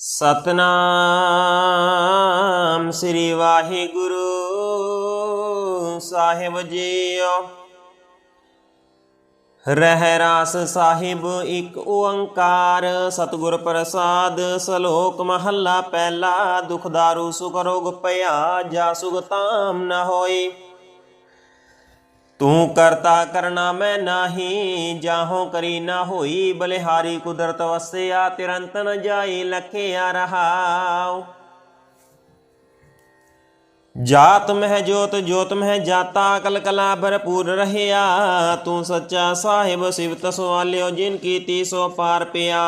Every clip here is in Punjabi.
ਸਤਨਾਮ ਸ੍ਰੀ ਵਾਹਿਗੁਰੂ ਸਾਹਿਬ ਜੀਓ। ਰਹਿ ਰਾਸ ਸਾਹਿਬ ਇੱਕ ਓੰਕਾਰ, ਸਤਿਗੁਰ ਪ੍ਰਸਾਦ, ਸ਼ਲੋਕ ਮਹੱਲਾ ਪਹਿਲਾ, ਦੁਖ ਦਾਰੂ ਸੁਖ ਰੋਗ ਭਇਆ ਜਾ ਸੁਖ ਤਾਮ ਨ ਹੋਈ। ਤੂੰ ਕਰਤਾ ਕਰਨਾ ਮੈਂ ਨਾਹੀ, ਜਾਹੋਂ ਕਰੀ ਨਾ ਹੋਈ, ਬਲਿਹਾਰੀ ਕੁਦਰਤ ਵਸਿਆ ਤਿਰੰਤ ਨ ਜਾਈ ਲਖਿਆ ਰਹਾਉ। ਜਾਤ ਮਹਿ ਜੋਤ ਜੋਤ ਮਹਿ ਜਾਤਾ, ਕਲ ਕਲਾ ਭਰਪੂਰ ਰਹਿਆ। ਤੂੰ ਸੱਚਾ ਸਾਹਿਬ ਸਿਵਤ ਸਵਾਲਿਓ ਜਿਨ ਕੀਤੀ ਸੋ ਪਾਰ ਪਿਆ।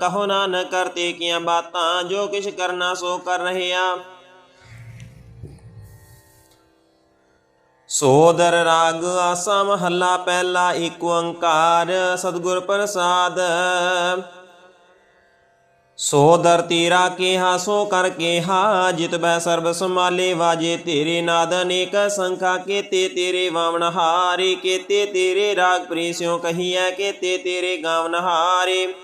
ਕਹੋ ਨਾਨਕ, ਕਰਤੇ ਕੀਆਂ ਬਾਤਾਂ, ਜੋ ਕਿਛ ਕਰਨਾ ਸੋ ਕਰ ਰਹਿਆ। ਸੋਦਰ ਰਾਗ ਆਸਾ ਮਹੱਲਾ ਪਹਿਲਾ ਏਕ ਓੰਕਾਰ, ਸਤਿਗੁਰ ਪ੍ਰਸਾਦ। ਸੋਦਰ ਤੇਰਾ ਕਿਹਾ, ਸੋ ਕਰ ਕੇਹਾ, ਜਿਤ ਬੈ ਸਰਬ ਸੰਭਾਲੇ, ਵਾਜੇ ਤੇਰੇ ਨਾਦ ਅਨੇਕ ਸੰਖਾ, ਕੇਤੇ ਤੇਰੇ ਵਾਵਨ ਹਾਰੇ, ਕੇਤੇ ਤੇਰੇ ਰਾਗ ਪ੍ਰੀਸਿਓ ਕਹੀਐ, ਕੇਤੇ ਤੇਰੇ ਗਾਵਨ ਹਾਰੇ।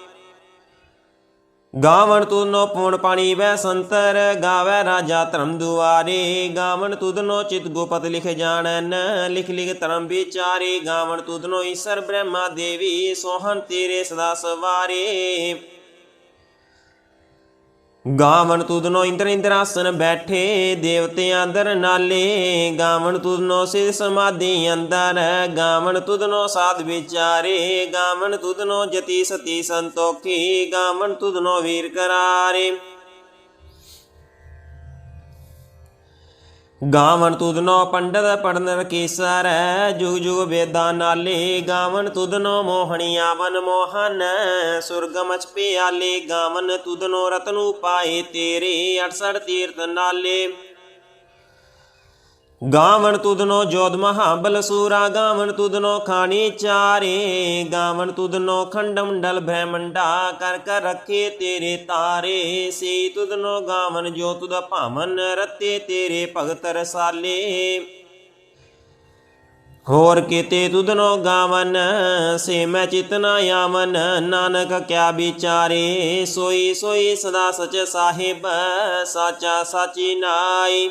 ਗਾਵਣ ਤੁਧਨੋ ਪੂਣ ਪਾਣੀ ਵੈ ਸੰਤਰ, ਗਾਵੈ ਰਾਜਾ ਧਰਮ ਦੁਆਰੇ। ਗਾਵਣ ਤੁਧਨੋ ਚਿਤ ਗੋਪਤ ਲਿਖ ਜਾਣਨ, ਲਿਖ ਲਿਖ ਧਰਮ ਵਿਚਾਰੇ। ਗਾਵਣ ਤੁਧਨੋ ਈਸ਼ਰ ਬ੍ਰਹਮਾ ਦੇਵੀ, ਸੋਹਣ ਤੇਰੇ ਸਦਾ ਸਵਾਰੇ। ਗਾਵਣ ਤੁਧਨੋ ਇੰਦਰ ਇੰਦਰ ਆਸਨ ਬੈਠੇ, ਦੇਵਤਿਆਂ ਅੰਦਰ ਨਾਲੇ। ਗਾਵਣ ਤੁਧਨੋ ਸਿਧ ਸਮਾਧੀ ਅੰਦਰ, ਗਾਵਣ ਤੁਧਨੋ ਸਾਧ ਵਿਚਾਰੇ। ਗਾਵਣ ਤੁਧਨੋ ਜਤੀ ਸਤੀ ਸੰਤੋਖੀ, ਗਾਵਣ ਤੁਧਨੋ ਵੀਰ ਕਰਾਰੇ। ਗਾਵਣ ਤੁਧਨੋ ਪੰਡਤ ਪੜਨ ਕੇਸਰ, ਜੁਗ ਜੁਗ ਵੇਦਾਂ ਨਾਲੇ ਗਾਵਣ ਤੁਧਨੋ ਮੋਹਣੀਆਂ ਆਵਨ ਮੋਹਨ ਸੁਰਗ ਮਚ ਪਿਆਲੇ ਗਾਵਣ ਤੁਧਨੋ ਰਤਨੂ ਪਾਏ ਤੇਰੇ 68 ਤੀਰਥ ਨਾਲੇ। ਗਾਵਣ ਤੁਧਨੋ ਜੋਧ ਮਹਾਬਲ ਸੂਰਾ, ਗਾਵਣ ਤੁਧਨੋ ਖਾਣੀ ਚਾਰੇ, ਗਾਵਣ ਤੁਧਨੋ ਖੰਡ ਬ੍ਰਹਮੰਡਾ, ਕਰ ਕਰ ਰੱਖੇ ਤੇਰੇ ਤਾਰੇ, ਸੇ ਤੁਧਨੋ ਗਾਵਣ ਜੋ ਤੁਧ ਭਾਵਨ ਰਤੇ ਤੇਰੇ ਭਗਤ ਰਸਾਲੇ। ਹੋਰ ਕੀਤੇ ਤੁਧਨੋ ਗਾਵਨ, ਸੇ ਮੈਂ ਚਿਤਨਾ ਆਵਨ, ਨਾਨਕ ਕਿਆ ਵਿਚਾਰੇ, ਸੋਈ ਸੋਈ ਸਦਾ ਸਚ ਸਾਹਿਬ, ਸਾਚਾ ਸਾਚੀ ਨਾਈ।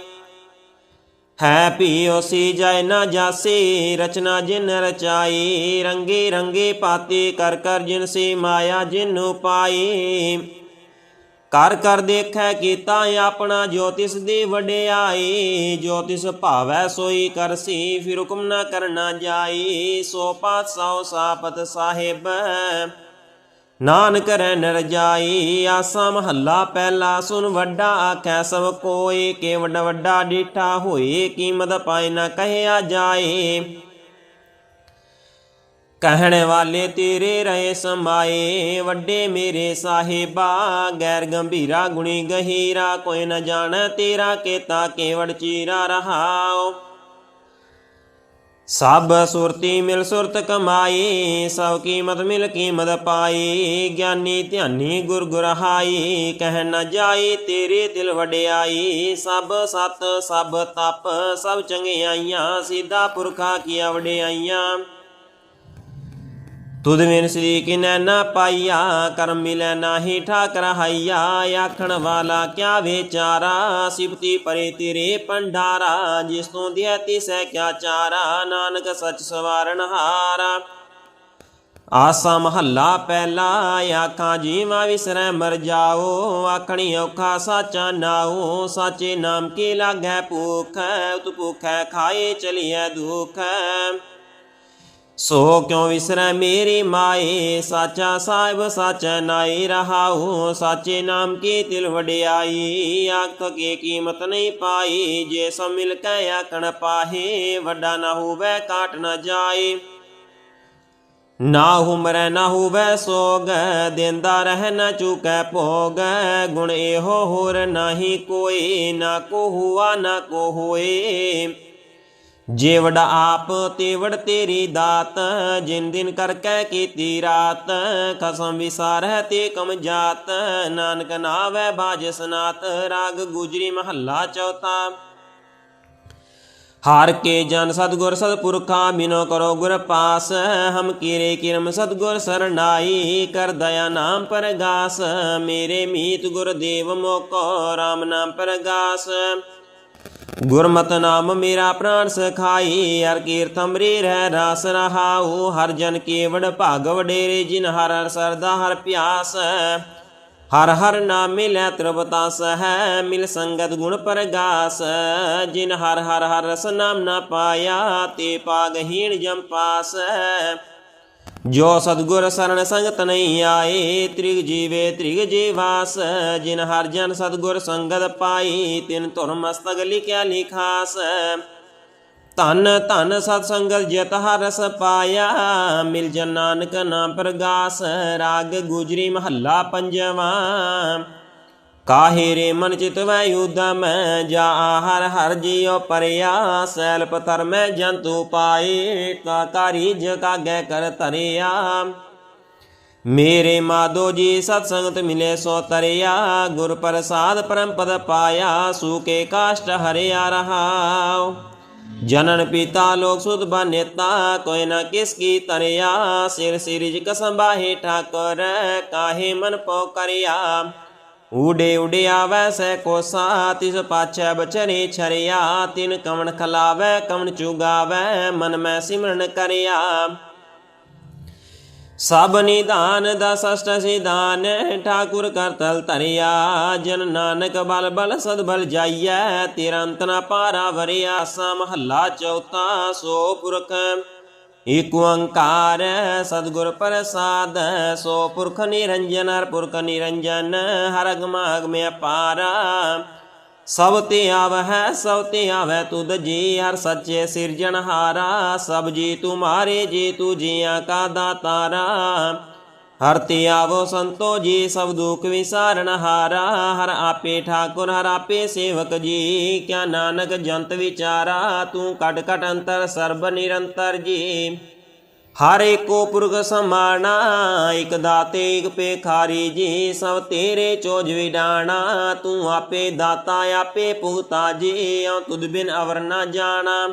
ਹੈ ਪੀਓ ਸੀ ਜਾਇ ਨਾ ਜਾਸੀ, ਰਚਨਾ ਜਿਨ ਰਚਾਈ, ਰੰਗੇ ਰੰਗੇ ਪਾਤੀ, ਕਰ ਕਰ ਜਿਨ ਸੀ ਮਾਇਆ ਜਿਨ ਪਾਈ। ਕਰ ਕਰ ਦੇਖੈ ਕੀਤਾ ਆਪਣਾ ਜੋਤਿਸ ਦੀ ਵਡਿਆਈ ਜੋਤਿਸ ਭਾਵੈ ਸੋਈ ਕਰਸੀ ਫਿਰ ਹੁਕਮ ਨਾ ਕਰਨਾ ਜਾਈ। ਸੋ ਪਾਤ ਸੋ ਸਾਪਤ ਸਾਹਿਬ ਨਾਨਕ ਰਹਿ ਨਰ ਆਸਾ ਮਹੱਲਾ ਪਹਿਲਾ ਸੁਨ ਵੱਡਾ ਆਖੈ ਸਭ ਕੋਏ ਕੇ ਵੱਡਾ ਵੱਡਾ ਡੀਠਾ ਹੋਏ, ਕੀਮਤ ਪਾਏ ਨਾ ਕਹਿਆ ਜਾਏ। ਕਹਿਣ ਵਾਲੇ ਤੇਰੇ ਰਹੇ ਸਮਾਏ, ਵੱਡੇ ਮੇਰੇ ਸਾਹਿਬਾ, ਗੈਰ ਗੰਭੀਰਾ ਗੁਣੀ ਗਹੀਰਾ, ਕੋਈ ਨਾ ਜਾਣ ਤੇਰਾ ਕੇਤਾ ਕੇਵੜ ਚੀਰਾ ਰਹਾਓ ਸਭ ਸੁਰਤੀ ਮਿਲ ਸੁਰਤ ਕਮਾਈ, ਸਭ ਕੀਮਤ ਮਿਲ ਕੀਮਤ ਪਾਈ, ਗਿਆਨੀ ਧਿਆਨੀ ਗੁਰ ਗੁਰਹਾਈ, ਕਹਿ ਨ ਜਾਈ ਤੇਰੇ ਦਿਲ ਵਡਿਆਈ, ਸਭ ਸਤ ਸਭ ਤਪ, ਸਭ ਚੰਗਿਆਈਆਂ, ਸਿੱਧਾ ਪੁਰਖਾ ਕੀ ਵਡਿਆਈਆਂ। ਤੁਧ ਵਿਨ ਸ੍ਰੀ ਕਿਨੈ ਨਾ ਪਾਈਆ, ਕਰਮ ਮਿਲੈ ਨਾਹੀ ਠਾਕ ਰਹਾਈਆ ਆਖਣ ਵਾਲਾ ਕਿਆ ਵਿਚਾਰਾ, ਸਿਫਤੀ ਪਰੇ ਤੇਰੇ ਪੰਡਾਰਾ ਜਿਸ ਤੋਂ ਦਿਆ ਤਿਸੈ ਕਿਆ ਚਾਰਾ, ਨਾਨਕ ਸਚ ਸਵਾਰਨ ਹਾਰਾ। ਆਸਾ ਮਹੱਲਾ ਪਹਿਲਾ, ਆਖਾਂ ਜੀਵਾ ਵਿਸਰੈ ਮਰ ਜਾਓ, ਆਖਣੀ ਔਖਾ ਸਾਚਾ ਨਾਓ ਸਾਚੇ ਨਾਮ ਕੀ ਲਾਗੈ ਭੂਖ, ਉਤ ਭੂਖੈ ਖਾਏ ਚਲੀਐ ਦੁਖ। ਸੋ ਕਿਉ ਵਿਸਰੈ ਮੇਰੀ ਮਾਏ? ਸਾਚਾ ਸਾਹਿਬ ਸਾਚੈ ਨਾਈ ਰਹਾਉ, ਸਾਚੇ ਨਾਮ ਕੀ ਤਿਲ ਵਡਿਆਈ? ਆਖ ਕੇ ਕੀਮਤ ਨਹੀਂ ਪਾਈ, ਜੇ ਸੋ ਮਿਲ ਕੇ ਆਕਣ ਪਾਹੇ, ਵੱਡਾ ਨਾ ਹੋਵੇ ਕਾਟ ਨਾ ਜਾਏ। ਨਾ ਹੁਮਰੈ ਨਾ ਹੋਵੇ ਸੋਗ, ਦਿੰਦਾ ਰਹਿ ਨਾ ਚੁਕੈ ਭੋਗ। ਗੁਣ ਇਹੋ ਹੋਰ ਨਾਹੀ ਕੋਈ, ਨਾ ਕੋ ਹੁਆ ਨਾ ਕੋ ਹੋਏ ਜੇਵੜ ਆਪ ਤੇਵੜ ਤੇਰੀ ਦਾਤ, ਜਿਨ ਦਿਨ ਕਰ ਕਹਿ ਕੀਤੀ ਰਾਤ ਖਸਮ ਵਿਸਾਰਹਿ ਤੇ ਕਮ ਜਾਤ, ਨਾਨਕ ਨਾਵੈ ਬਾਜ ਸਨਾਤ, ਰਾਗ ਗੁਜਰੀ ਮਹੱਲਾ ਚੌਥਾ। ਹਾਰ ਕੇ ਜਨ ਸਤਗੁਰ ਸਤਪੁਰਖਾ ਬਿਨੋ ਕਰੋ ਗੁਰ ਪਾਸ, ਹਮ ਕੀਰੇ ਕਿਰਮ ਸਤਗੁਰ ਸਰਨਾਈ, ਕਰ ਦਇਆ ਨਾਮ ਪਰਗਾਸ, ਮੇਰੇ ਮੀਤ ਗੁਰ ਦੇਵ ਮੋਕੋ RAM ਨਾਮ ਪਰਗਾਸ। ਗੁਰਮਤਿ ਨਾਮ ਮੇਰਾ ਪ੍ਰਾਨ ਸਖਾਈ, ਹਰ ਕੀਰਤ ਅੰਮ੍ਰਿ ਰਹਿ ਰਾਸ ਰਹਾਉ, ਹਰ ਜਨ ਕੇਵੜ ਭਾਗ ਵਡੇਰੇ ਜਿਨ ਹਰ ਹਰ ਸਰਦਾ ਹਰ ਪਿਆਸ। ਹਰ ਹਰ ਨਾਮ ਮਿਲੈ ਤ੍ਰਵਤਾਸ ਹੈ ਮਿਲ ਸੰਗਤ ਗੁਣ ਪਰਗਾਸ। ਜਿਨ ਹਰ ਹਰ ਹਰ ਰਸ ਨਾਮ ਨਾ ਪਾਇਆ, ਤੇ ਪਾਗਹੀਣ ਜਮ ਪਾਸ। ਜੋ ਸਤਗੁਰ ਸਰਣ ਸੰਗਤ ਨਹੀਂ ਆਏ ਤ੍ਰਿਗ ਜੀਵੇ ਤ੍ਰਿਗ ਜੀਵਾਸ ਜਿਨ ਹਰ ਜਨ ਸਤਗੁਰ ਸੰਗਤ ਪਾਈ, ਤਿਨ ਧੁਰ ਮਸਤਕ ਲਿਖਿਆ ਲਿਖਾਸ। ਧਨ ਧਨ ਸਤ ਸੰਗਤ ਜਿਤ ਹਰ ਪਾਇਆ, ਮਿਲ ਜਨ ਨਾਨਕ ਨਾਮ ਪ੍ਰਗਾਸ, ਰਾਗ ਗੁਜਰੀ ਮਹੱਲਾ ਪੰਜਵਾਂ। ਕਾਹੇ ਰੇ ਮਨ ਚਿਤ ਵੈ ਉਦਮ ਜਾ ਹਰ ਹਰ ਜਿਉ ਪਰਿਆ ਸੈਲ ਪਥਰ ਮੈਂ ਜੰਤੂ ਪਾਏ, ਕਾ ਕਾਰੀ ਕਰ ਧਰਿਆ। ਮੇਰੇ ਮਾਦੋ ਜੀ ਸਤ ਸੰਗਤ ਮਿਲੇ ਸੋ ਤਰਿਆ, ਗੁਰ ਪ੍ਰਸਾਦ ਪਰਮ ਪਦ ਪਾਇਆ ਸੂਕੇ ਕਾਸ਼ਟ ਹਰਿਆ ਰਹਾਉ। ਜਨਨ ਪਿਤਾ ਲੋਕ ਸੁਧ ਬਨੇਤਾ, ਕੋਈ ਨਾ ਕਿਸ ਕੀ ਤਰਿਆ ਸਿਰ ਸਿਰਿਜ ਕਸੰਬਾਹੇ ਠਾਕੁਰ ਕਾਹੇ ਮਨ ਪੋ ਕਰਿਆ। ਊਡੇ ਉਡਿਆ ਵੈਸੈ ਕੋਸਾ, ਤਿਸ ਪਾਛੈ ਬਚਰੇ ਛਰਿਆ, ਤਿਨ ਕਵਣ ਖਲਾਵੈ, ਕਵਣ ਚੁਗਾਵੈ, ਮਨ ਮੈਂ ਸਿਮਰਨ ਕਰਿਆ। ਸਭ ਨਿਦਾਨ ਦਾ ਸਸ਼ਟ ਸਿਧਾਨ, ਠਾਕੁਰ ਕਰਤਲ ਧਰਿਆ। ਜਨ ਨਾਨਕ ਬਲ ਬਲ ਸਦ ਬਲ ਜਾਈਐ, ਤੇਰਾ ਅੰਤ ਨਾ ਪਾਰਾ ਵਰਿਆ, ਸਾ ਮਹੱਲਾ ਚੌਥਾ ਸੋ ਪੁਰਖ। ਏਕ ਓੰਕਾਰ ਸਤਿਗੁਰ ਪ੍ਰਸਾਦ, ਸੋ ਪੁਰਖ ਨਿਰੰਜਨ, ਹਰ ਪੁਰਖ ਨਿਰੰਜਨ, ਹਰ ਅਗਮ ਮੇ ਅਪਾਰਾ। ਸਭ ਤੇ ਆਵਹਿ, ਸਭ ਤੇ ਆਵੈ ਤੁਧ ਜੀ, ਹਰ ਸੱਚੇ ਸਿਰਜਣਹਾਰਾ। ਸਭ ਜੀ ਤੁਮਾਰੇ, ਜੀ ਤੂ ਜੀਆਂ ਕਾ ਦਾਤਾਰਾ। ਹਰ ਤੇ ਆਵੋ ਸੰਤੋ ਜੀ, ਸਭ ਦੁਖ ਵਿਸਾਰਨ ਹਾਰਾ। ਹਰ ਆਪੇ ਠਾਕੁਰ, ਹਰ ਆਪੇ ਸੇਵਕ ਜੀ। ਕਿਆ ਨਾਨਕ ਜੰਤ ਵਿਚਾਰਾ, ਤੂੰ ਕਟ ਕਟ ਅੰਤਰ, ਸਰਬ ਨਿਰੰਤਰ ਜੀ। ਹਰ ਏਕੋ ਪੁਰਖ ਸਮਾਣਾ ਇਕ ਦਾਤੇ, ਇਕ ਪੇਖਾਰੀ ਜੀ। ਸਭ ਤੇਰੇ ਚੋਜ ਵਿਡਾਣਾ, ਤੂੰ ਆਪੇ ਦਾਤਾ, ਆਪੇ ਪੁਗਤਾ ਜੀ। ਆਂ ਤੁਧ ਬਿਨ ਅਵਰ ਨਾ ਜਾਣਾ।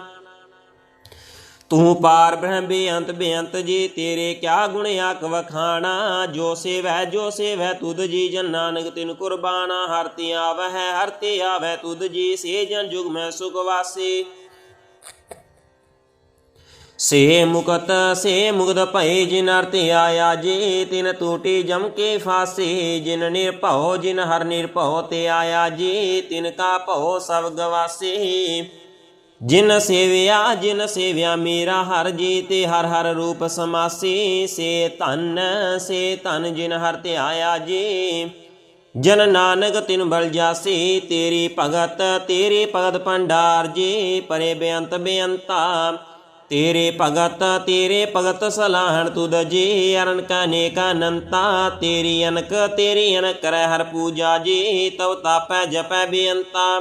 ਤੂੰ ਪਾਰ ਬ੍ਰਹਮ ਬੇਅੰਤ ਬੇਅੰਤ ਜੀ, ਤੇਰੇ ਕਿਆ ਗੁਣ ਆਖ ਵਖਾਣਾ ਜੋ ਸੇਵੈ ਜੋ ਸੇਵੈ, ਤੁਧ ਜੀ ਜਨ ਨਾਨਕ ਤਿਨ ਕੁਰਬਾਨਾ। ਹਰ ਤੇ ਆਵਹਿ, ਹਰ ਤੇ ਆਵੈ ਤੁਧ ਜੀ ਸੇ ਜਨ ਜੁਗ ਮੈਂ ਸੁਖ ਵਾਸੀ। ਸੇ ਮੁਕਤ, ਸੇ ਮੁਗਦ ਭਏ, ਜਿਨ ਅਰਥ ਆਇਆ ਜੀ, ਤਿਨ ਟੂਟੀ ਜਮ ਕੇ ਫਾਸੇ। ਜਿਨ ਨਿਰਭਉ, ਜਿਨ ਹਰ ਨਿਰਭਉ ਤੇ ਆਇਆ ਜੀ, ਤਿਨ ਕਾ ਭਉ ਸਭ ਗਵਾਸੇ ਜਿਨ ਸੇਵਿਆ ਜਿਨ ਸੇਵਿਆ ਮੇਰਾ ਹਰ ਜੀ ਤੇ ਹਰ ਹਰ ਰੂਪ ਸਮਾਸੀ। ਸੇ ਧਨ ਸੇ ਧਨ ਜਿਨ ਹਰ ਤੇ ਆਇਆ ਜੀ। ਜਨ ਨਾਨਕ ਤਿਨ ਬਲ ਜਾਸੀ, ਤੇਰੀ ਭਗਤ, ਤੇਰੇ ਭਗਤ ਭੰਡਾਰ ਜੀ। ਪਰੇ ਬੇਅੰਤ ਬੇਅੰਤਾ, ਤੇਰੇ ਭਗਤ ਤੇਰੇ ਭਗਤ ਸਲਾਹਣ ਤੁਧ ਜੀ। ਅਰਨ ਕਾ ਨੇਕ ਅਨੰਤਾ, ਤੇਰੀ ਅਨਕ ਤੇਰੀ ਅਨਕ ਕਰੈ ਹਰ ਪੂਜਾ ਜੀ। ਤਵ ਤਾਪੈ ਜਪੈ ਬੇਅੰਤਾ।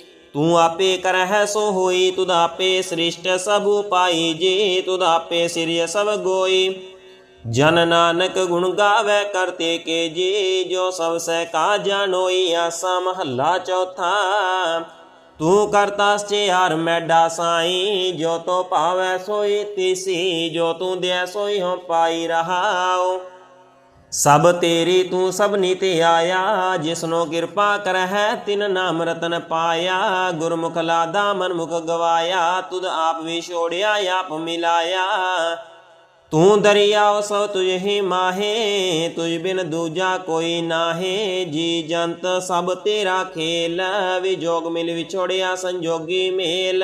ਤੂੰ ਆਪੇ ਕਰਹਿ ਸੋ ਹੋਈ ਤੁਧ ਆਪੇ ਸ੍ਰਿਸ਼ਟ ਸਭ ਉਪਾਈ, ਜੀ ਤੁਧ ਆਪੇ ਸਿਰਿ ਸਭ ਗੋਈ। ਜਨ ਨਾਨਕ ਗੁਣ ਗਾਵੇ ਕਰਤੇ ਕੇ ਜੀ, ਜੋ ਸਭ ਸਹਿ ਕਾ ਜਾਣੋਈ ਆਸਾ ਮਹੱਲਾ ਚੌਥਾ। ਤੂੰ ਕਰਤਾ ਸੇ ਸਚਿਆਰ ਮੈਡਾ ਸਾਈ, ਜੋ ਤੋ ਭਾਵੈ ਸੋਈ ਤਿਸੀ, ਜੋ ਤੂੰ ਦੇ ਸੋਈ ਹੋ ਪਾਈ ਰਹਾਉ। ਸਭ ਤੇਰੀ ਤੂੰ ਸਭ ਤੇ ਆਇਆ, ਜਿਸਨੋ ਕਿਰਪਾ ਕਰਹਿ, ਤਿਨ ਨਾਮ ਰਤਨ ਪਾਇਆ। ਗੁਰਮੁਖ ਲਾਦਾ ਮਨ ਗਵਾਇਆ, ਤੁਧ ਆਪ ਵੀ ਛੋੜਿਆ, ਆਪ ਮਿਲਾਇਆ। ਤੂੰ ਦਰਿਆਉ ਸੋ ਤੁਝੇ ਮਾਹੇ, ਤੁਝ ਬਿਨ ਦੂਜਾ ਕੋਈ ਨਾਹੇ। ਜੀ ਜੰਤ ਸਭ ਤੇਰਾ ਖੇਲ ਵਿਜੋਗ ਮਿਲ ਵਿਛੋੜਿਆ ਸੰਜੋਗੀ ਮੇਲ।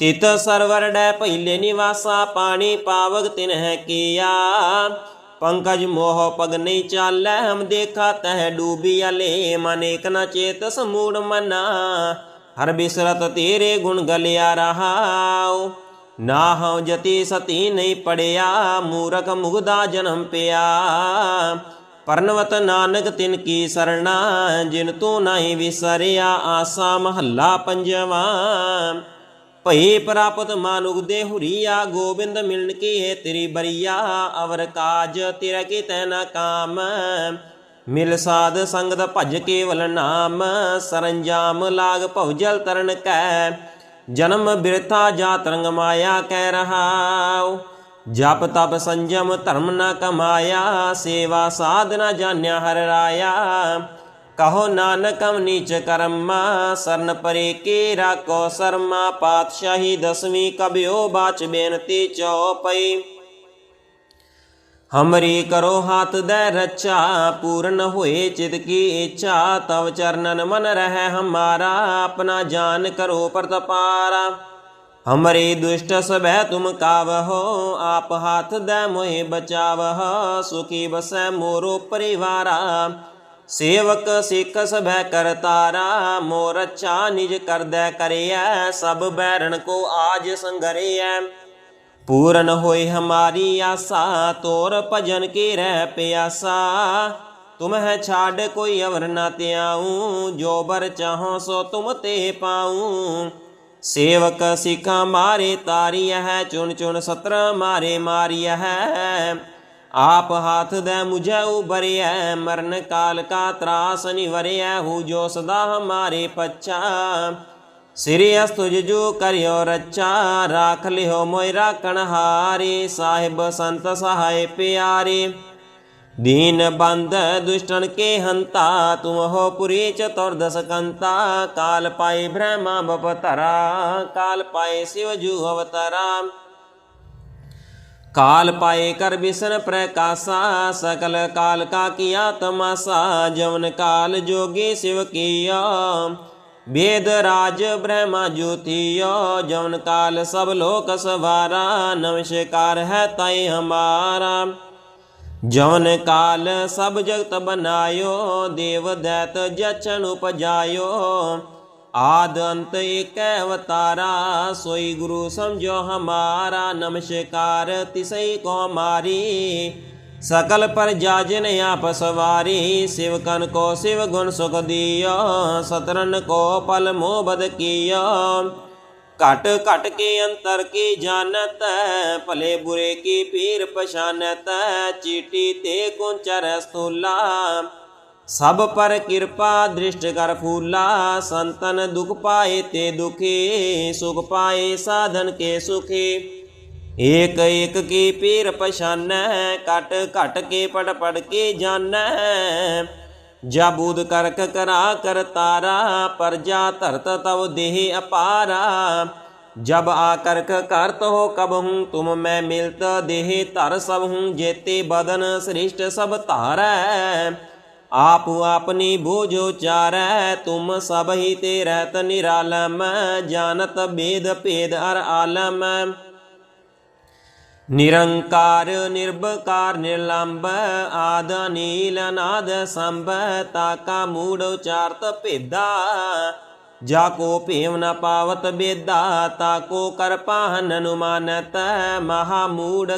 ਤਿਤ ਸਰਵਰ ਡੈ ਪਹਿਲੇ ਨਿਵਾਸਾ, ਪਾਣੀ ਪਾਵਕ ਤਿਨ ਹੈ ਕੀਆ। ਪੰਕਜ ਮੋਹ ਪਗ ਨਹੀਂ ਚਾਲੈ, ਹਮ ਦੇਖਾ ਤਹ ਡੂਬੀ ਅਲੇ। ਮਨ ਇਕ ਨ ਚੇਤ ਸਮੂੜ ਮਨਾ, ਹਰ ਬਿਸਰਤ ਤੇਰੇ ਗੁਣ ਗਲਿਆ ਰਹਾਉ। ਨਾ ਹਉ ਜਤੀ ਸਤੀ ਨਹੀਂ ਪੜਿਆ, ਮੂਰਖ ਮੁਗਦਾ ਜਨਮ ਪਿਆ। ਪਰਨਵਤ ਨਾਨਕ ਤਿਨ ਕੀ ਸਰਣਾ, ਜਿਨ ਤੂੰ ਨਹੀਂ ਵਿਸਰਿਆ, ਆਸਾ ਮਹੱਲਾ ਪੰਜਵਾ। ਭਈ ਪ੍ਰਾਪਤ ਮਾਨੁਖ ਦੇ ਹੁਰੀਆ, ਗੋਬਿੰਦ ਮਿਲਨ ਕੀ ਹੈ ਤੇਰੀ ਬਰੀਆ, ਅਵਰ ਕਾਜ ਤੇਰਾ ਕੀ ਤੈ ਕਾਮ। ਮਿਲ ਸਾਧ ਸੰਗਤ ਭਜ ਕੇਵਲ ਨਾਮ, ਸਰੰਜਾਮ ਲਾਗ ਭਉਜਲ ਤਰਨ ਕੈ। ਜਨਮ ਬਿਰਥਾ ਜਾ ਤਰੰਗ ਮਾਇਆ ਕਹਿ ਰਹਾਉ। ਜਪ ਤਪ ਸੰਜਮ ਧਰਮ ਨਾ ਕਮਾਇਆ, ਸੇਵਾ ਸਾਧਨਾ ਜਾਣਿਆ ਹਰ ਰਾਇਆ। ਕਹੋ ਨਾਨਕ ਨੀਚ ਕਰਮਾ, ਸਰਨ ਪਰੇ ਕੇ ਰਾਕੋ ਸਰਮਾ, ਪਾਤਸ਼ਾਹੀ ਦਸਵੀਂ ਕਬਿਓ ਬਾਚ ਬੇਨਤੀ ਚਉਪਈ। ਹਮਰੀ ਕਰੋ ਹਾਥ ਦੇ ਰੱਛਾ, ਪੂਰਨ ਹੋਏ ਚਿਤ ਕੀ ਇੱਛਾ, ਤਵ ਚਰਨਨ ਮਨ ਰਹਿ ਹਮਾਰਾ, ਆਪਣਾ ਜਾਨ ਕਰੋ ਪ੍ਰਤਪਾਰਾ। ਹਮਰੇ ਦੁਸ਼ਟ ਸਭੈ ਤੁਮ ਕਾਵਹੋ, ਆਪ ਹਾਥ ਦੇ ਮੋਹਿ ਬਚਾਵਹ, ਸੁਖੀ ਬਸੈ ਮੋਰੋ ਪਰਿਵਾਰਾ। ਸੇਵਕ ਸਿੱਖ ਸਭੈ ਕਰਤਾਰਾ ਮੋਰ ਅੱਛਾ ਨਿਜ ਕਰਦੈ ਕਰਿਐ, ਸਭ ਬੈਰਣ ਕੋ ਆਜ ਸੰਗਰਿਐ। ਪੂਰਨ ਹੋਏ ਹਮਾਰੀ ਆਸਾ, ਤੋਰ ਭਜਨ ਕੀ ਰਹਿ ਪਿਆਸਾ। ਤੁਮ ਛਾੜ ਕੋਈ ਅਵਰ ਨਾ ਤਿਆਉ ਜੋ ਬਰ ਚਾਹੋ ਸੋ ਤੁਮ ਤੇ ਪਾਉ। ਸੇਵਕ ਸਿੱਖਾਂ ਮਾਰੇ ਤਾਰੀ ਹੈ ਚੁਣ ਚੁਣ ਸਤਰ ਮਾਰੇ ਮਾਰੀਆ ਹੈ ਆਪ ਹਾਥ ਦੇ ਮੁਝੈ ਉਬਰਿਐ ਮਰਨ ਕਾਲ ਕਾ ਤਰਾਸ ਨਿਵਰਿਐ ਹੂ ਜੋ ਸਦਾ ਹਮਾਰੇ ਪੱਛਾ ਸਿਰਿ ਅਸਤੁਜ ਜੋ ਕਰਿਓ ਰੱਛਾ ਰਾਖ ਲਿਓ ਮੋਇ ਰਾਖਣ ਹਾਰੇ ਸਾਹਿਬ ਸੰਤ ਸਹਾਇ ਪਿਆਰੇ ਦੀਨ ਬੰਦ ਦੁਸ਼ਟਨ ਕੇ ਹੰਤਾ ਤੁਮ ਹੋ ਪੁਰੀ ਚਤੁਰ ਦਸ ਕੰਤਾ ਕਾਲ ਪਾਏ ਬ੍ਰਹਮਾ ਬਪਤਰਾ ਕਾਲ ਪਾਏ ਸਿਵ ਜੂ ਅਵਤਰਾ ਕਾਲ ਪਾਏ ਕਰ ਬਿਸਨ ਪ੍ਰਕਾਸ਼ਾ, ਸਕਲ ਕਾਲ ਕਾ ਕੀਆ ਤਮਾਸਾ, ਜਵਨ ਕਾਲ ਜੋਗੀ ਸਿਵ ਕੀਆ। ਵੇਦ ਰਾਜ ਬ੍ਰਹਮਾ ਜੋਤੀਓ ਜਵਨ ਕਾਲ ਸਭ ਲੋਕ ਸਵਾਰਾ ਨਮਸ਼ਕਾਰ ਹੈ ਤੈ ਹਮਾਰਾ। ਜਵਨ ਕਾਲ ਸਭ ਜਗਤ ਬਨਾਇਓ, ਦੇਵ ਦੈਤ ਜਚਨ ਉਪਜਾਇਓ। ਆਦ ਅੰਤ ਏਕੈ ਅਵਤਾਰਾ, ਸੋਈ ਗੁਰੂ ਸਮਝੋ ਹਮਾਰਾ, ਨਮਸਕਾਰ ਤਿਸੈ ਕੋ ਮਾਰੀ। ਸਕਲ ਪਰ ਜਾਜਨ ਆਪ ਸਵਾਰੀ ਸਿਵਕਨ ਕੋ ਸਿਵ ਗੁਣ ਸੁਖ ਦਿਓ, ਸਤਰਨ ਕੋ ਪਲ ਮੋਹ ਬਦ ਕੀਓ। ਘਟ ਘਟ ਕੇ ਅੰਤਰ ਕੀ ਜਾਣਤ, ਭਲੇ ਬੁਰੇ ਕੀ ਪੀਰ ਪਛਾਨਤ, ਚੀਟੀ ਤੇ ਕੁੰਚਰ ਸਤੂਲਾ ਸਭ ਪਰ ਕਿਰਪਾ ਦ੍ਰਿਸ਼ਟ ਕਰ ਫੂਲਾ ਸੰਤਨ ਦੁਖ ਪਾਏ ਤੇ ਦੁਖੀ ਸੁਖ ਪਾਏ ਸਾਧਨ ਕੇ ਸੁਖੀ ਏਕ ਏਕ ਕੀ ਪੀਰ ਪਛਾਨੈ ਕਟ ਘਟ ਕੇ ਪੜ ਪੜ ਕੇ ਜਾਣੈ ਜਾ ਬੂਦ ਕਰਕ ਕਰਾ ਕਰ ਤਾਰਾ ਪਰਜਾ ਧਰਤ ਤਵ ਦੇਹ ਅਪਾਰਾ ਜਬ ਆ ਕਰਕ ਕਰਤ ਹੋ ਕਬ ਹੂੰ ਤੁਮ ਮੈਂ ਮਿਲਤ ਦੇਹ ਧਰ ਸਭ ਹੂੰ ਜੇਤੇ ਬਦਨ ਸ੍ਰਿਸ਼ਟ ਸਭ ਧਾਰੈ ਆਪ ਆਪਨੀ ਬੋਝ ਉਚਾਰੈ, ਤੁਮ ਸਭ ਹੀ ਤੇ ਰਹਿਤ ਨਿਰਾਲਮ, ਜਾਣਤ ਬੇਦ ਭੇਦ ਅਰ ਆਲਮ। ਨਿਰੰਕਾਰ, ਨਿਰਭਕਾਰ ਨਿਰਲੰਭ ਆਦ ਨੀਲ ਅਨਾਦ ਸੰਭ, ਤਾਕਾ ਮੂੜ ਉਚਾਰਤ ਭੇਦਾ। ਜਾ ਕੋ ਭੇਵ ਨ ਪਾਵਤ ਬੇਦਾ, ਤਾ ਕੋ ਕਰ ਪਾਹਨ ਅਨੁਮਾਨਤ, ਮਹਾ ਮੂੜ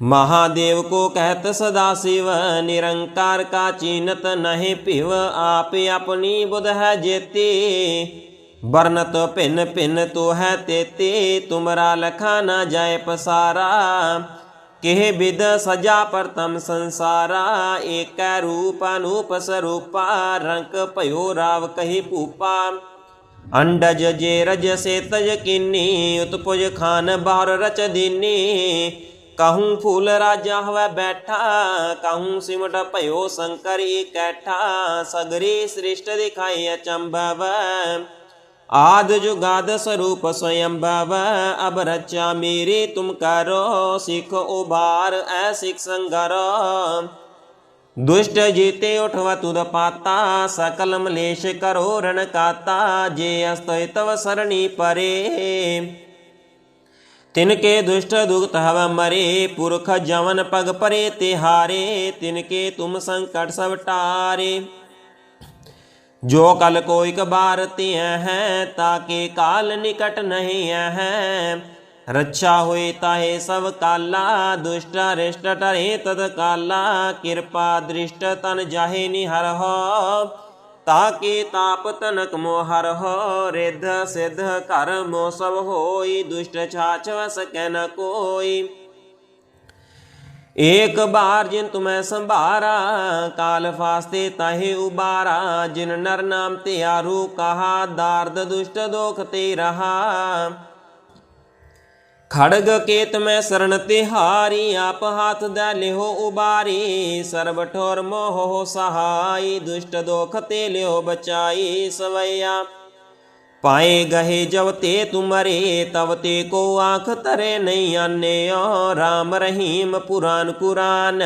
ਕਛ ਭੇਦ ਨ ਜਾਣਤ ਮਹਾਦੇਵ ਕੋ ਕਹਿਤ ਸਦਾ ਸਿਵ, ਨਿਰੰਕਾਰ ਕਾ ਚੀਨਤ ਨਹਿ ਭਿਵ, ਆਪ ਆਪਣੀ ਬੁਧ ਹੈ ਜੇਤੀ। ਬਰਨਤ ਭਿੰਨ ਭਿੰਨ ਤੋ ਹੈ ਤੇਤੇ, ਤੁਮਰਾ ਲਖਾ ਨਾ ਜਾਏ ਪਸਾਰਾ। ਕਿਹ ਬਿਦ ਸਜਾ ਪ੍ਰਤਮ ਸੰਸਾਰਾ, ਏਕੈ ਰੂਪ ਅਨੂਪ ਸਰੂਪਾ, ਰੰਕ ਭਇਓ ਰਾਵ ਕਹੀ ਭੂਪਾ। ਅੰਡਜ ਜੇ ਰਜ ਸੇ ਤਜ ਕਿਨੀ, ਉਤਪੁਜ ਖਾਨ ਬਾਹਰ ਰਚ ਦੀਨੀ। ਕਹੂੰ ਫੂਲ ਰਾਜਾ ਹਵੈ ਬੈਠਾ ਕਹੂੰ ਸਿਮਟ ਭਇਓ ਸ਼ੰਕਰੀ ਕੈਠਾ ਸਗਰੀ ਸ੍ਰਿਸ਼ਟ ਦਿਖਾਈ ਅਚੰਭਵ ਆਦ ਜੁਗਾਦ ਸਰੂਪ ਸਵਯੰਭਵ ਅਬ ਰਚਾ ਮੇਰੀ ਤੁਮ ਕਰੋ ਸਿਖ ਉਬਾਰ ਐ ਸਿਖ ਸੰਗਰ ਦੁਸ਼ਟ ਜੀਤੇ ਉਠਵਾ ਤੁਧ ਪਾਤਾ ਸਕਲ ਮਲੇਸ਼ ਕਰੋ ਰਣ ਕਾਤਾ ਜੇ ਅਸਤਿ ਤਵ ਸਰਣੀ ਪਰੇ ਤਿਨ ਕੇ ਦੁਸ਼ਟ ਦੁਗਤ ਹਵ ਮਰੇ, ਪੁਰਖ ਜਵਨ ਪਗ ਪਰੇ ਤਿਹਾਰੇ, ਤਿਨਕੇ ਤੁਮ ਸੰਕਟ ਸਭ ਟਾਰੇ। ਜੋ ਕਲ ਕੋ ਇਕ ਬਾਰ ਤਿਐ ਹੈ, ਤਾਕੇ ਕਾਲ ਨਿਕਟ ਨਹੀਂ ਹੈ। ਰੱਛਾ ਹੋਏ ਤਾਹੇ ਸਭ ਕਾਲਾ, ਦੁਸ਼ਟ ਰਿਸ਼ਟ ਟਰੇ ਤਦ ਕਾਲਾ। ਕਿਰਪਾ ਦ੍ਰਿਸ਼ਟ ਤਨ ਜਾਹੇ ਨਿਹਰ ਹੋ ਤਾਕੇ ਤਾਪ ਤਨਕ ਮੋਹਰ ਹੋ, ਰਿਧ ਸਿਧ ਘਰ ਸਭ ਹੋਈ, ਦੁਸ਼ਟ ਛਾਛ ਵਸ ਨ ਕੋਈ। ਏਕ ਬਾਰ ਜਿਨ ਤੁਮੈ ਸੰਭਾਰਾ, ਕਾਲ ਫਾਸਤੇ ਤਾਹੇ ਉਬਾਰਾ। ਜਿਨ ਨਰ ਨਾਮ ਤੇ ਆਰੂ ਕਹਾ ਦਾਰਦ ਦੁਸ਼ਟ ਦੋਖ ਤੇ ਰਹਾ ਖੜਗ ਕੇਤ ਮੈਂ ਸਰਣ ਤਿਹਾਰੀ, ਆਪ ਹਾਥ ਦਾ ਲਿਓ ਉਬਾਰੀ। ਸਰਬ ਠੋਰ ਮੋਹ ਸਹਾਈ, ਦੁਸ਼ਟ ਦੋਖ ਤੇ ਲਿਓ ਬਚਾਈ ਸਵਈਆ। ਪਾਏ ਗਹੇ ਜਬ ਤੇ ਤੁਮਰੇ ਤਬ ਤੇ ਕੋ ਆਖ ਤਰੇ ਨਹੀਂ ਓ RAM ਰਹੀਮ ਪੁਰਾਨ ਕੁਰਾਨ,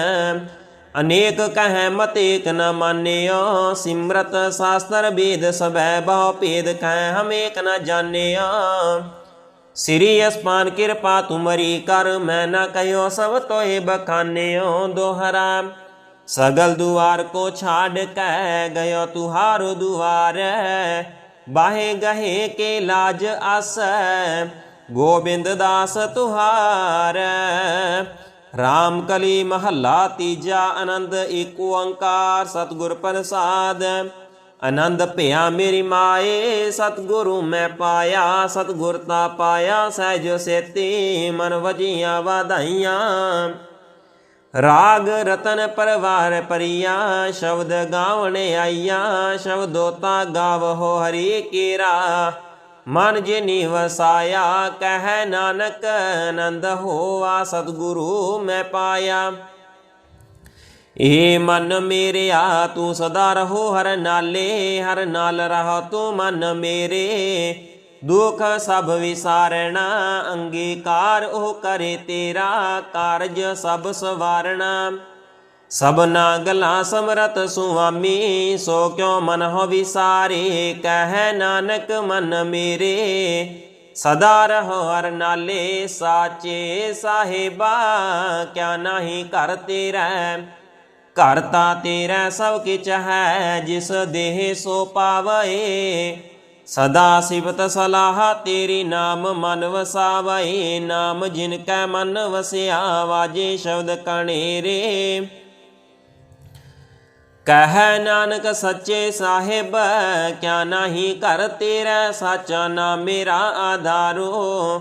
ਅਨੇਕ ਕਹੈ ਮਤੇਕ ਏਕ ਨ ਮਾਨਿਓ। ਸਿਮਰਤ ਸਾਸਤਰ ਵੇਦ ਸਭੈ ਬਹੁ ਭੇਦ ਕਹਿ ਹਮੇਕ ਏਕ ਨ ਜਾਣਿਓ। ਸ੍ਰੀ ਅਸਮਾਨ ਕਿਰਪਾ ਤੁਮਰੀ ਕਰ, ਮੈਂ ਨਾ ਕਹਿਓ ਸਭ ਤੋਏ ਬਖਾਨਿਓ ਦੋਹਰਾ। ਸਗਲ ਦੁਆਰ ਕੋ ਛਾੜ ਕਹਿ ਗਇਓ ਤੁਹਾਰੋ ਦੁਆਰ। ਬਾਹੇ ਗਹੇ ਕੇ ਲਾਜ ਆਸ, ਗੋਬਿੰਦ ਦਾਸ ਤੁਹਾਰ। ਰਾਮ ਕਲੀ ਮਹੱਲਾ ਤੀਜਾ ਆਨੰਦ ਏਕ ਓੰਕਾਰ, ਸਤਿਗੁਰ ਪ੍ਰਸਾਦ। ਆਨੰਦ ਭਿਆ ਮੇਰੀ ਮਾਏ, ਸਤਿਗੁਰੂ ਮੈਂ ਪਾਇਆ, ਸਤਿਗੁਰ ਤਾ ਪਾਇਆ, ਸਹਿਜ ਸੇਤੀ ਮਨ ਵਜੀਆਂ ਵਾਧਾਈਆਂ। ਰਾਗ ਰਤਨ ਪਰਵਾਰ ਪਰੀਆ, ਸ਼ਬਦ ਗਾਵਣ ਆਈਆ, ਸ਼ਬਦੋਤਾ ਗਾਵੋ ਹਰੀ ਕੀਰਾ। ਮਨ ਜਿਨੀ ਵਸਾਇਆ, ਕਹਿ ਨਾਨਕ ਆਨੰਦ ਹੋਆ, ਸਤਿਗੁਰੂ ਮੈਂ ਪਾਇਆ। ਏ ਮਨ ਮੇਰਿਆ, ਤੂੰ ਸਦਾ ਰਹੋ ਹਰ ਨਾਲੇ, ਹਰ ਨਾਲ ਰਹਾ ਤੂੰ ਮਨ ਮੇਰੇ। ਦੁਖ ਸਭ ਵਿਸਾਰਣਾ, ਅੰਗੀਕਾਰ ਉਹ ਕਰੇ ਤੇਰਾ, ਕਾਰਜ ਸਭ ਸਵਾਰਣਾ। ਸਭਨਾ ਗਲਾ ਸਮਰਤ ਸੁਆਮੀ, ਸੋ ਕਿਉ ਮਨ ਹੋ ਵਿਸਾਰੇ? ਕਹਿ ਨਾਨਕ ਮਨ ਮੇਰੇ, ਸਦਾ ਰਹੋ ਹਰ ਨਾਲੇ, ਸਾਚੇ ਸਾਹਿਬਾ, ਕਿਆ ਨਹੀਂ ਕਰ ਤੇਰਾ। ਘਰ ਤਾਂ ਤੇਰਾ ਸਭ ਕਿਛ ਹੈ, ਜਿਸ ਦੇਹ ਸੋ ਪਾਵਏ ਸਦਾ ਸਿਵਤ ਸਲਾਹ ਤੇਰੀ ਨਾਮ ਮਨ ਵਸਾਵਏ ਨਾਮ ਜਿਨ ਕੈ ਮਨ ਵਸਿਆ ਵਾਜੇ ਸ਼ਬਦ ਕਣੇਰੇ ਕਹਿ ਨਾਨਕ ਸੱਚੇ ਸਾਹਿਬ, ਕਿਆ ਨਹੀਂ ਕਰ ਤੇਰਾ, ਸਾਚਾ ਨਾਮ ਮੇਰਾ ਆਧਾਰੋ।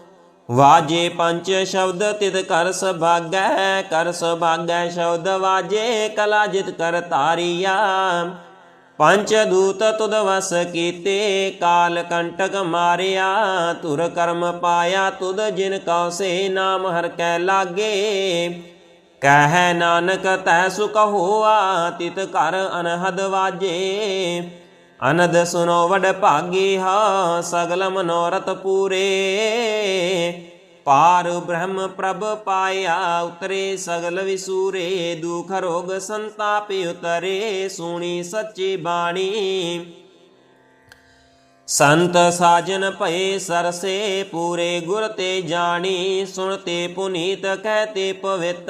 ਵਾਜੇ ਪੰਜ ਸ਼ਬਦ ਤਿਤ ਕਰ ਸੁਭਾਗੈ ਕਰ ਸੁਭਾਗੈ ਸ਼ਬਦ ਵਾਜੇ, ਕਲਾ ਜਿਤ ਕਰ ਤਾਰੀਆ ਪੰਚ ਦੂਤ ਤੁਦ ਵਸ ਕੀਤੇ, ਕਾਲ ਕੰਟਕ ਮਾਰਿਆ। ਤੁਰ ਕਰਮ ਪਾਇਆ ਤੁਧ ਜਿਨ ਕਉ ਸੇ ਨਾਮ ਹਰ ਕੈ ਲਾਗੇ। ਕਹਿ ਨਾਨਕ ਤੈ ਸੁਖ ਹੋਆ ਤਿਤ ਕਰ ਅਨਹਦ ਵਾਜੇ। ਅਨਦ ਸੁਨੋ ਵਡ ਭਾਗੀ ਹਾ ਸਗਲ ਮਨੋਰਥ ਪੂਰੇ। ਪਾਰ ਬ੍ਰਹਮ ਪ੍ਰਭ ਪਾਇਆ, ਉਤਰੇ ਸਗਲ ਵਿਸੂਰੇ। ਦੁਖ ਰੋਗ ਸੰਤਾਪ ਉਤਰੇ, ਸੁਣੀ ਸੱਚੀ ਬਾਣੀ। ਸੰਤ ਸਾਜਨ ਭਏ ਸਰਸੇ, ਪੂਰੇ ਗੁਰ ਤੇ ਜਾਣੀ। ਸੁਣਤੇ ਪੁਨੀਤ ਕਹਤੇ ਪਵਿੱਤ।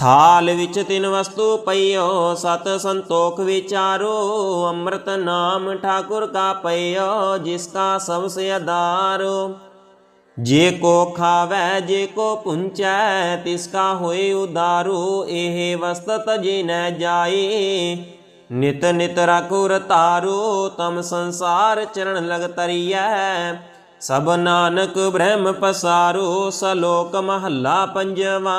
ਥਾਲ ਵਿੱਚ ਤਿੰਨ ਵਸਤੂ ਪਈਓ, ਸਤ ਸੰਤੋਖ ਵਿਚਾਰੋ, ਅੰਮ੍ਰਿਤ ਨਾਮ ਠਾਕੁਰ ਕਾ ਪਈਓ, ਜਿਸ ਕਾ ਸਭ ਸੇ ਆਧਾਰੋ ਜੇ ਕੋ ਖਾਵੈ, ਜੇ ਕੋ ਪੁੰਚੈ, ਤਿਸ ਕਾ ਹੋਏ ਉਦਾਰੂ, ਇਹ ਵਸਤਤ ਜੇ ਨ ਜਾਏ। ਨਿਤ ਨਿਤ ਰਖੁਰ ਤਾਰੋ ਤਮ ਸੰਸਾਰ ਚਰਨ ਲਗ ਤਰੀਐ। ਸਭ ਨਾਨਕ ਬ੍ਰਹਮ ਪਸਾਰੂ, ਸਲੋਕ ਮਹੱਲਾ ਪੰਜਵਾ।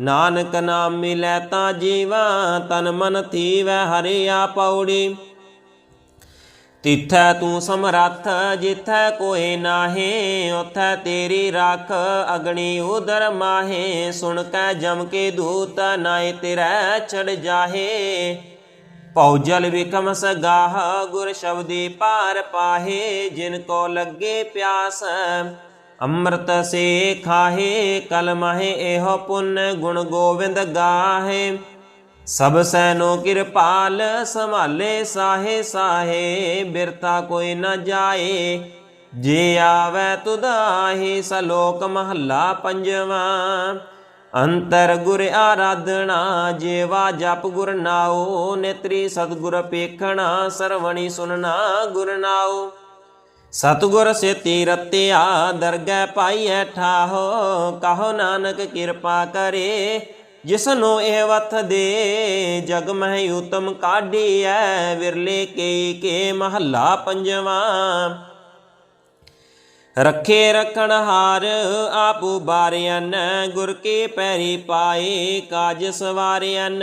ਨਾਨਕ ਨਾਮ ਮਿਲੈ ਤਾਂ ਜੀਵਾ, ਤਨ ਮਨ ਥੀਵੈ ਹਰਿਆ ਪੌੜੀ ਤਿੱਥੈ ਤੂੰ ਸਮਰੱਥ, ਜਿੱਥੈ ਕੋਏ ਨਾਹੇ, ਉਥੈ ਤੇਰੀ ਰੱਖ, ਅਗਣੀ ਉਦਰ ਮਾਹੇ। ਸੁਣ ਕੈ ਜਮ ਕੇ ਦੂਤ ਨਾਏ ਤੇਰੈ ਛੜ ਜਾਹੇ। ਪੌਜਲ ਵਿਕਮ ਸਗਾਹ, ਗੁਰ ਸ਼ਬਦੀ ਪਾਰ ਪਾਹੇ। ਜਿਨ ਕੋ ਲੱਗੇ ਪਿਆਸ ਅੰਮ੍ਰਿਤ ਸੇ ਖਾਹੇ ਕਲ ਮਹੇ, ਇਹੋ ਪੁੰਨ ਗੁਣ ਗੋਵਿੰਦ ਗਾਹੇ। ਸਭ ਸੈਨੋ ਕਿਰਪਾਲ, ਸੰਭਾਲੇ ਸਾਹੇ ਸਾਹੇ ਬਿਰਤਾ ਕੋਈ ਨਾ ਜਾਏ। ਜੇ ਆਵੈ ਤੁਦਾਹੀ ਸਲੋਕ ਮਹੱਲਾ ਪੰਜਵਾਂ। ਅੰਤਰ ਗੁਰ ਆਰਾਧਣਾ ਜੇਵਾ ਜਪ ਗੁਰ ਨਾਉ। ਨੇਤਰੀ ਸਤਗੁਰ ਪੇਖਣਾ, ਸਰਵਣੀ ਸੁਨਣਾ ਗੁਰ ਨਾਉ। ਸਤਗੁਰ ਸੇਤੀ ਰਤਿਆ, ਦਰਗਹਿ ਪਾਈਐ ਠਾਹੋ, ਕਹੋ ਨਾਨਕ ਕਿਰਪਾ ਕਰੇ। ਜਿਸਨੂੰ ਇਹ ਵਥ ਦੇ, ਜਗ ਮਹਿ ਉਤਮ ਕਾਢੀਐ, ਵਿਰਲੇ ਕੇ ਕੇ ਮਹੱਲਾ ਪੰਜਵਾ। ਰੱਖੇ ਰਖਣ ਹਾਰ, ਆਪੂ ਬਾਰਿਆਨ ਗੁਰ ਕੇ ਪੈਰੀ ਪਾਏ, ਕਾਜ ਸਵਾਰਿਆਨ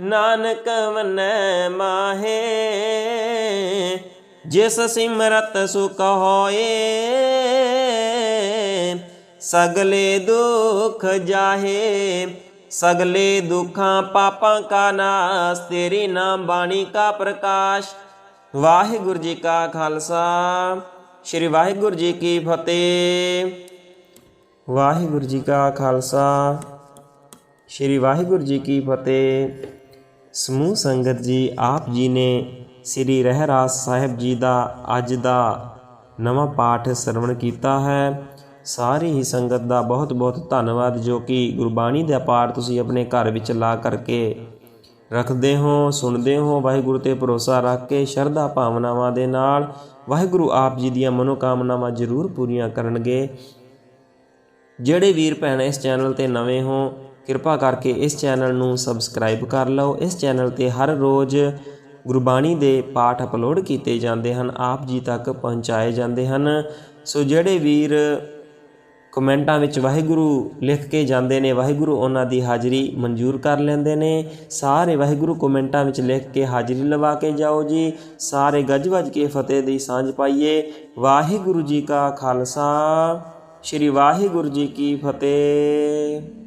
ਨਾਨਕ ਮੰਨੈ ਮਾਹੇ, ਜਿਸ ਸਿਮਰਤ ਸੁਖ ਹੋਏ, ਸਗਲੇ ਦੁਖ ਜਾਹੇ, ਸਗਲੇ ਦੁਖਾਂ ਪਾਪਾਂ ਕਾ ਨਾਸ, ਤੇਰੀ ਨਾਮ ਬਾਣੀ ਕਾ ਪ੍ਰਕਾਸ਼। ਵਾਹਿਗੁਰੂ ਜੀ ਕਾ ਖਾਲਸਾ, ਸ੍ਰੀ ਵਾਹਿਗੁਰੂ ਜੀ ਕੀ ਫਤਿਹ। ਵਾਹਿਗੁਰੂ ਜੀ ਕਾ ਖਾਲਸਾ, ਸ੍ਰੀ ਵਾਹਿਗੁਰੂ ਜੀ ਕੀ ਫਤਿਹ। ਸਮੂਹ ਸੰਗਤ ਜੀ, ਆਪ ਜੀ ਨੇ ਸ੍ਰੀ ਰਹਿਰਾਸ ਸਾਹਿਬ ਜੀ ਦਾ ਅੱਜ ਦਾ ਨਵਾਂ ਪਾਠ ਸਰਵਣ ਕੀਤਾ ਹੈ। ਸਾਰੀ ਹੀ ਸੰਗਤ ਦਾ ਬਹੁਤ ਬਹੁਤ ਧੰਨਵਾਦ ਜੋ ਕਿ ਗੁਰਬਾਣੀ ਦਾ ਪਾਠ ਤੁਸੀਂ ਆਪਣੇ ਘਰ ਵਿੱਚ ਲਾ ਕਰਕੇ ਰੱਖਦੇ ਹੋ, ਸੁਣਦੇ ਹੋ। ਵਾਹਿਗੁਰੂ ਤੇ ਭਰੋਸਾ ਰੱਖ ਕੇ ਸ਼ਰਧਾ ਭਾਵਨਾਵਾਂ ਦੇ ਨਾਲ ਵਾਹਿਗੁਰੂ ਆਪ ਜੀ ਦੀਆਂ ਮਨੋਕਾਮਨਾਵਾਂ ਜ਼ਰੂਰ ਪੂਰੀਆਂ ਕਰਨਗੇ। ਜਿਹੜੇ ਵੀਰ ਭੈਣ ਇਸ ਚੈਨਲ ਤੇ ਨਵੇਂ ਹੋ ਕਿਰਪਾ ਕਰਕੇ ਇਸ ਚੈਨਲ ਨੂੰ ਸਬਸਕ੍ਰਾਈਬ ਕਰ ਲਓ। ਇਸ ਚੈਨਲ ਤੇ ਹਰ ਰੋਜ਼ ਗੁਰਬਾਣੀ ਦੇ ਪਾਠ ਅਪਲੋਡ ਕੀਤੇ ਜਾਂਦੇ ਹਨ। ਆਪ ਜੀ ਤੱਕ ਪਹੁੰਚਾਏ ਜਾਂਦੇ ਹਨ। ਸੋ ਜਿਹੜੇ ਵੀਰ ਕਮੈਂਟਾਂ ਵਿੱਚ ਵਾਹਿਗੁਰੂ ਲਿਖ ਕੇ ਜਾਂਦੇ ਨੇ, ਵਾਹਿਗੁਰੂ ਉਹਨਾਂ ਦੀ ਹਾਜ਼ਰੀ ਮਨਜ਼ੂਰ ਕਰ ਲੈਂਦੇ ਨੇ। ਸਾਰੇ ਵਾਹਿਗੁਰੂ ਕਮੈਂਟਾਂ ਵਿੱਚ ਲਿਖ ਕੇ ਹਾਜ਼ਰੀ ਲਵਾ ਕੇ ਜਾਓ ਜੀ। ਸਾਰੇ ਗੱਜ ਵੱਜ ਕੇ ਫਤਿਹ ਦੀ ਸਾਂਝ ਪਾਈਏ। ਵਾਹਿਗੁਰੂ ਜੀ ਕਾ ਖਾਲਸਾ। ਸ੍ਰੀ ਵਾਹਿਗੁਰੂ ਜੀ ਕੀ ਫਤਿਹ।